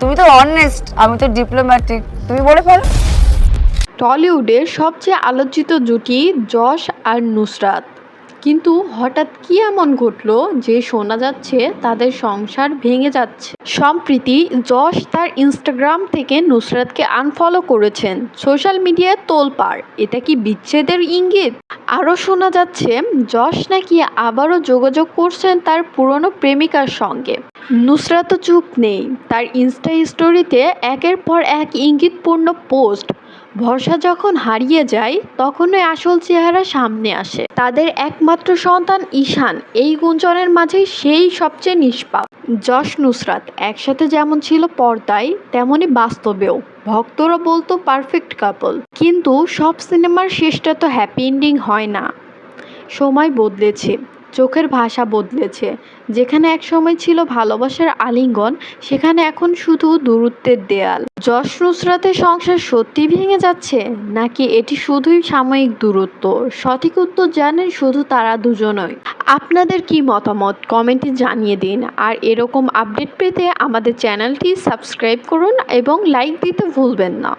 তুমি তো অনেস্ট আমি তো ডিপ্লোম্যাটিক তুমি বলে ফেলো। টলিউডের সবচেয়ে আলোচিত জুটি যশ আর নুসরাত। কিন্তু হঠাৎ কি এমন ঘটলো যে শোনা যাচ্ছে তাদের সংসার ভেঙে যাচ্ছে? সম্প্রীতি যশ তার ইনস্টাগ্রাম থেকে নুসরাতকে আনফলো করেছেন। সোশ্যাল মিডিয়ায় তোলপাড়। এটা কি বিচ্ছেদের ইঙ্গিত? আরও শোনা যাচ্ছে, যশ নাকি আবারও যোগাযোগ করছেন তার পুরনো প্রেমিকার সঙ্গে। নুসরাতও চুপ নেই। তার ইনস্টা স্টোরিতে একের পর এক ইঙ্গিতপূর্ণ পোস্ট ভরসা যখন হারিয়ে যায়, তখনই আসল চেহারা সামনে আসে। তাদের একমাত্র সন্তান ঈশান। এই গুঞ্জনের মাঝে সেই সবচেয়ে নিষ্পাপ। যশ নুসরাত একসাথে যেমন ছিল পর্দায়, তেমনি বাস্তবেও। ভক্তরা বলতো পারফেক্ট কাপল। কিন্তু সব সিনেমার শেষটা তো হ্যাপি এন্ডিং হয় না। সময় বদলেছে। চোখের ভাষা বদলেছে। যেখানে এক সময় ছিল ভালোবাসার আলিঙ্গন, সেখানে এখন শুধু দূরত্বের দেয়াল। যশ নুসরাতের সংসার সত্যি ভেঙে যাচ্ছে? নাকি এটি শুধুই সাময়িক দূরত্ব? সঠিক উত্তর জানেন শুধু তারা দুজনই। আপনাদের কি মতামত? কমেন্টে জানিয়ে দিন। আর এরকম আপডেট পেতে আমাদের চ্যানেলটি সাবস্ক্রাইব করুন এবং লাইক দিতে ভুলবেন না।